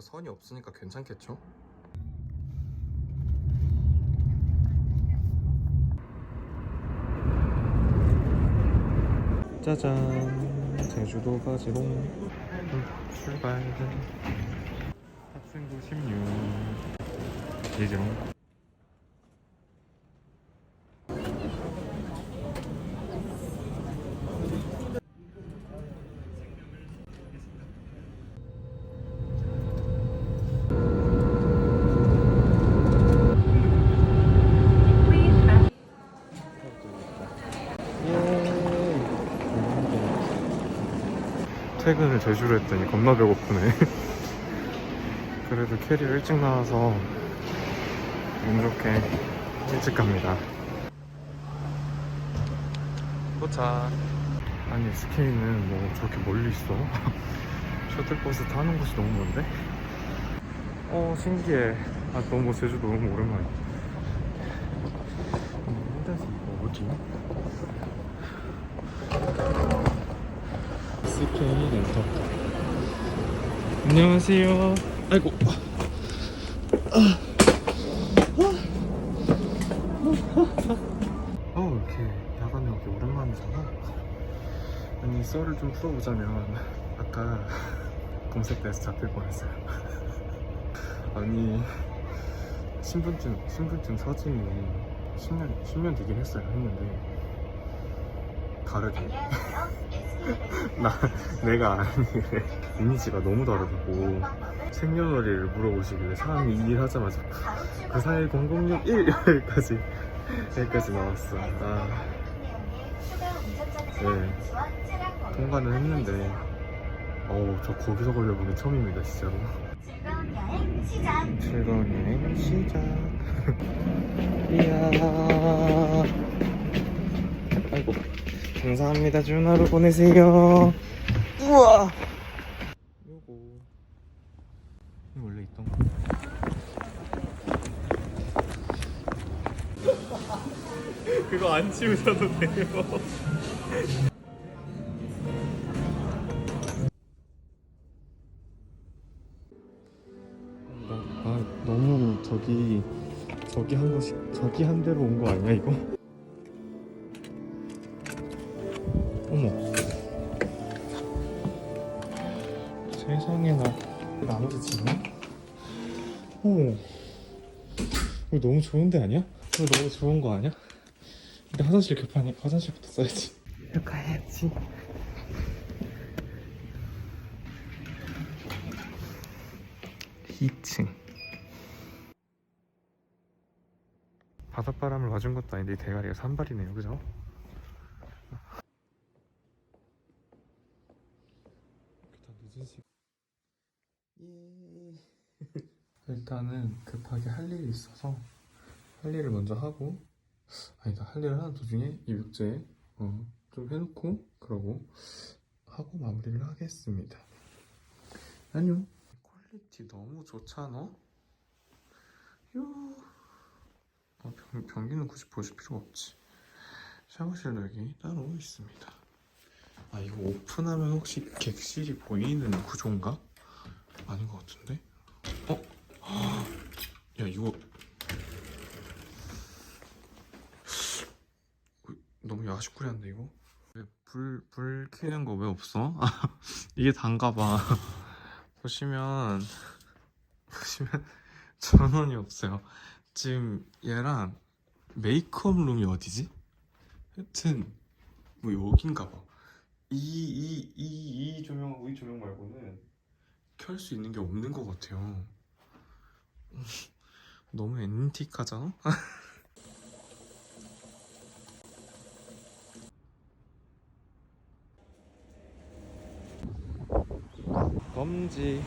그래도 선이 없으니까 괜찮겠죠? 짜잔. 제주도 가지롱. 음, 출발. 학생부 16 이지롱 퇴근을 제주로 했더니 겁나 배고프네. 그래도 캐리어 일찍 나와서 운 좋게 일찍 갑니다. 도착. 아니 SK는 뭐 저렇게 멀리 있어? 셔틀버스 타는 곳이 너무 먼데? 어 신기해. 아 너무 제주도 너무 오랜만이야. 혼자서 이거 어디? SK 렌터 안녕하세요. 아이고. 어 이렇게 야간에 오기 오랜만이잖아 아니 썰을 좀 풀어보자면 아까 검색대에서 잡힐 뻔했어요. 아니 신분증 신분증 사진이 10년 10년 되긴 했어요. 했는데 다르게 나 내가 일에 이미지가 너무 다르고 생년월일을 물어보시길래 사람이 일하자마자 그 사일 0061 여기까지 여기까지 나왔어. 아, 네 통과는 했는데 어우 저 거기서 걸려보기 처음입니다 진짜로. 즐거운 여행 시작. 즐거운 여행 시작. 이야. 감사합니다. 좋은 하루 보내세요. 우와. 요거. 이거 원래 있던 거. 그거 안 치우셔도 돼요. 나, 아 너무 저기 저기 한 곳이 저기 한 대로 온 거 아니야 이거? 어 이거 너무 좋은데 아니야? 이거 너무 좋은 거 아니야? 근데 화장실 급하니 화장실부터 써야지 이거 가야지 이층 바닷바람을 맞은 것도 아닌데 이 대가리가 산발이네요 그죠? 다 늦은 시간 예. 일단은 급하게 할 일이 있어서 할 일을 먼저 하고 아니다 할 일을 하는 도중에 입욕제 어, 좀 해놓고 그러고 하고 마무리를 하겠습니다. 안녕. 퀄리티 너무 좋잖아. 요 어, 변, 변기는 굳이 보실 필요가 없지. 샤워실도 여기 따로 있습니다. 아 이거 오픈하면 혹시 객실이 보이는 구조인가? 아닌 것 같은데? 어? 야 이거 너무 야식꾸리한데 이거? 왜 불, 불 켜는 거 왜 없어? 이게 단가 봐 보시면 보시면 전원이 없어요 지금 얘랑 메이크업 룸이 어디지? 하여튼 뭐 여긴가 봐 이, 이, 이, 이 조명하고 이 조명 말고는 켤 수 있는 게 없는 것 같아요. 너무 앤틱하잖아? 검지